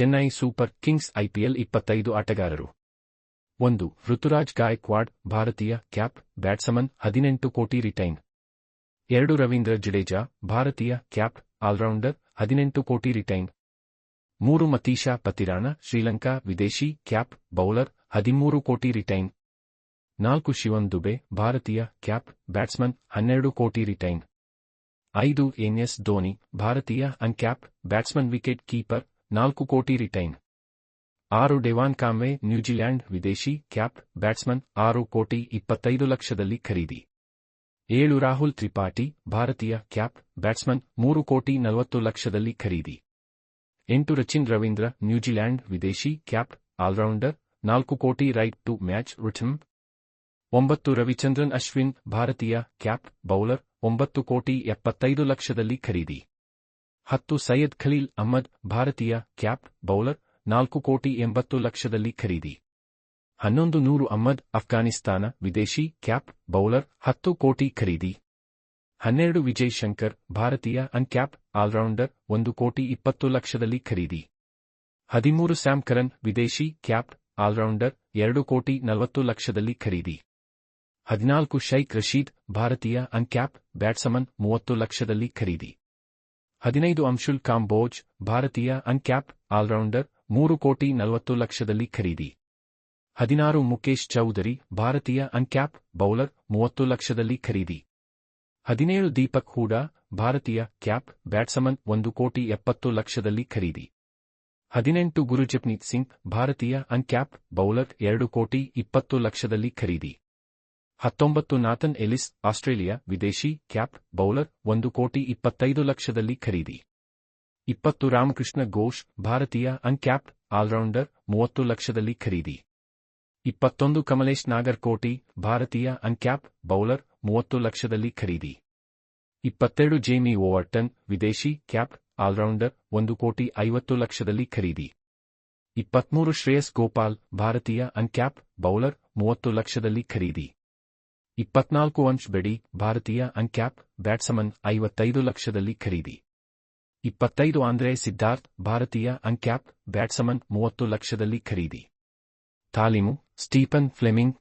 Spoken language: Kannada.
ಚೆನ್ನೈ ಸೂಪರ್ ಕಿಂಗ್ಸ್ ಐಪಿಎಲ್ ಇಪ್ಪತ್ತೈದು ಆಟಗಾರರು. ಒಂದು, ಋತುರಾಜ್ ಗಾಯಕ್ವಾಡ್, ಭಾರತೀಯ ಕ್ಯಾಪ್ ಬ್ಯಾಟ್ಸಮನ್, ಹದಿನೆಂಟು ಕೋಟಿ ರಿಟೈನ್. ಎರಡು, ರವೀಂದ್ರ ಜಡೇಜಾ, ಭಾರತೀಯ ಕ್ಯಾಪ್ ಆಲ್ರೌಂಡರ್, ಹದಿನೆಂಟು ಕೋಟಿ ರಿಟೈನ್. ಮೂರು, ಮತೀಶಾ ಪತಿರಾಣ, ಶ್ರೀಲಂಕಾ ವಿದೇಶಿ ಕ್ಯಾಪ್ ಬೌಲರ್, ಹದಿಮೂರು ಕೋಟಿ ರಿಟೈನ್. ನಾಲ್ಕು, ಶಿವನ್ ದುಬೆ, ಭಾರತೀಯ ಕ್ಯಾಪ್ ಬ್ಯಾಟ್ಸ್ಮನ್, ಹನ್ನೆರಡು ಕೋಟಿ ರಿಟೈನ್. ಐದು, ಎನ್ಎಸ್ ಧೋನಿ, ಭಾರತೀಯ ಅನ್ಕ್ಯಾಪ್ ಬ್ಯಾಟ್ಸ್ಮನ್ ವಿಕೆಟ್ ಕೀಪರ್ ನಾಲ್ಕು ಕೋಟಿ ರಿಟೈನ್. ಆರು ಡೆವಾನ್ ಕಾಮ್ವೆ, ನ್ಯೂಜಿಲ್ಯಾಂಡ್, ವಿದೇಶಿ ಕ್ಯಾಪ್ ಬ್ಯಾಟ್ಸ್ಮನ್, ಆರು ಕೋಟಿ ಇಪ್ಪತ್ತೈದು ಲಕ್ಷದಲ್ಲಿ ಖರೀದಿ. ಏಳು ರಾಹುಲ್ ತ್ರಿಪಾಠಿ, ಭಾರತೀಯ ಕ್ಯಾಪ್ ಬ್ಯಾಟ್ಸ್ಮನ್, ಮೂರು ಕೋಟಿ ನಲವತ್ತು ಲಕ್ಷದಲ್ಲಿ ಖರೀದಿ. ಎಂಟು ರಚಿನ್ ರವೀಂದ್ರ, ನ್ಯೂಜಿಲ್ಯಾಂಡ್, ವಿದೇಶಿ ಕ್ಯಾಪ್ ಆಲ್ರೌಂಡರ್, ನಾಲ್ಕು ಕೋಟಿ ರೈಟ್ ಟು ಮ್ಯಾಚ್ ರಿಟಮ್ ಒಂಬತ್ತು ರವಿಚಂದ್ರನ್ ಅಶ್ವಿನ್, ಭಾರತೀಯ ಕ್ಯಾಪ್ ಬೌಲರ್, ಒಂಬತ್ತು ಕೋಟಿ ಎಪ್ಪತ್ತೈದು ಲಕ್ಷದಲ್ಲಿ ಖರೀದಿ. ಹತ್ತು ಸೈಯದ್ ಖಲೀಲ್ ಅಹ್ಮದ್, ಭಾರತೀಯ ಕ್ಯಾಪ್ ಬೌಲರ್, ನಾಲ್ಕು ಕೋಟಿ ಎಂಬತ್ತು ಲಕ್ಷದಲ್ಲಿ ಖರೀದಿ. ಹನ್ನೊಂದು ನೂರು ಅಹ್ಮದ್, ಅಫ್ಘಾನಿಸ್ತಾನ, ವಿದೇಶಿ ಕ್ಯಾಪ್ ಬೌಲರ್, ಹತ್ತು ಕೋಟಿ ಖರೀದಿ. ಹನ್ನೆರಡು ವಿಜಯ್ ಶಂಕರ್, ಭಾರತೀಯ ಅನ್ಕ್ಯಾಪ್ ಆಲ್ರೌಂಡರ್, ಒಂದು ಕೋಟಿ ಇಪ್ಪತ್ತು ಲಕ್ಷದಲ್ಲಿ ಖರೀದಿ. ಹದಿಮೂರು ಸ್ಯಾಮ್ ಕರನ್, ವಿದೇಶಿ ಕ್ಯಾಪ್ ಆಲ್ರೌಂಡರ್, ಎರಡು ಕೋಟಿ ನಲವತ್ತು ಲಕ್ಷದಲ್ಲಿ ಖರೀದಿ. ಹದಿನಾಲ್ಕು ಶೈಖ್ ರಶೀದ್, ಭಾರತೀಯ ಅನ್ಕ್ಯಾಪ್ ಬ್ಯಾಟ್ಸಮನ್, ಮೂವತ್ತು ಲಕ್ಷದಲ್ಲಿ ಖರೀದಿ. ಹದಿನೈದು ಅಂಶುಲ್ ಕಾಂಬೋಜ್, ಭಾರತೀಯ ಅನ್ಕ್ಯಾಪ್, ಆಲ್ರೌಂಡರ್, ಮೂರು ಕೋಟಿ ನಲವತ್ತು ಲಕ್ಷದಲ್ಲಿ ಖರೀದಿ. ಹದಿನಾರು ಮುಕೇಶ್ ಚೌಧರಿ, ಭಾರತೀಯ ಅನ್ಕ್ಯಾಪ್, ಬೌಲರ್, ಮೂವತ್ತು ಲಕ್ಷದಲ್ಲಿ ಖರೀದಿ. ಹದಿನೇಳು ದೀಪಕ್ ಹೂಡಾ, ಭಾರತೀಯ ಕ್ಯಾಪ್, ಬ್ಯಾಟ್ಸಮನ್, ಒಂದು ಕೋಟಿ ಎಪ್ಪತ್ತು ಲಕ್ಷದಲ್ಲಿ ಖರೀದಿ. ಹದಿನೆಂಟು ಗುರುಜಪ್ನೀತ್ ಸಿಂಗ್, ಭಾರತೀಯ ಅನ್ಕ್ಯಾಪ್, ಬೌಲರ್, ಎರಡು ಕೋಟಿ ಇಪ್ಪತ್ತು ಲಕ್ಷದಲ್ಲಿ ಖರೀದಿ. ಹತ್ತೊಂಬತ್ತು ನಾಥನ್ ಎಲಿಸ್, ಆಸ್ಟ್ರೇಲಿಯಾ, ವಿದೇಶಿ, ಕ್ಯಾಪ್, ಬೌಲರ್, ಒಂದು ಕೋಟಿ ಇಪ್ಪತ್ತೈದು ಲಕ್ಷದಲ್ಲಿ ಖರೀದಿ. ಇಪ್ಪತ್ತು ರಾಮಕೃಷ್ಣ ಘೋಷ್, ಭಾರತೀಯ ಅನ್ಕ್ಯಾಪ್ ಆಲ್ರೌಂಡರ್, ಮೂವತ್ತು ಲಕ್ಷದಲ್ಲಿ ಖರೀದಿ. ಇಪ್ಪತ್ತೊಂದು ಕಮಲೇಶ್ ನಾಗರ್ಕೋಟಿ ಭಾರತೀಯ ಅನ್ಕ್ಯಾಪ್ ಬೌಲರ್, ಮೂವತ್ತು ಲಕ್ಷದಲ್ಲಿ ಖರೀದಿ. ಇಪ್ಪತ್ತೆರಡು ಜೇಮಿ ಓವರ್ಟನ್, ವಿದೇಶಿ ಕ್ಯಾಪ್ ಆಲ್ರೌಂಡರ್, ಒಂದು ಕೋಟಿ ಐವತ್ತು ಲಕ್ಷದಲ್ಲಿ ಖರೀದಿ. ಇಪ್ಪತ್ಮೂರು ಶ್ರೇಯಸ್ ಗೋಪಾಲ್, ಭಾರತೀಯ ಅನ್ಕ್ಯಾಪ್ ಬೌಲರ್, ಮೂವತ್ತು ಲಕ್ಷದಲ್ಲಿ ಖರೀದಿ. ಇಪ್ಪತ್ನಾಲ್ಕು ಅಂಶ್ ಬೆಡಿ, ಭಾರತೀಯ ಅಂಕ್ಯಾಪ್, ಬ್ಯಾಟ್ಸಮನ್ ಐವತ್ತೈದು ಲಕ್ಷದಲ್ಲಿ ಖರೀದಿ. ಇಪ್ಪತ್ತೈದು ಆಂದ್ರೆ ಸಿದ್ಧಾರ್ಥ್, ಭಾರತೀಯ ಅಂಕ್ಯಾಪ್, ಬ್ಯಾಟ್ಸಮನ್ ಮೂವತ್ತು ಲಕ್ಷದಲ್ಲಿ ಖರೀದಿ. ತಾಲೀಮು, ಸ್ಟೀಫನ್ ಫ್ಲೆಮಿಂಗ್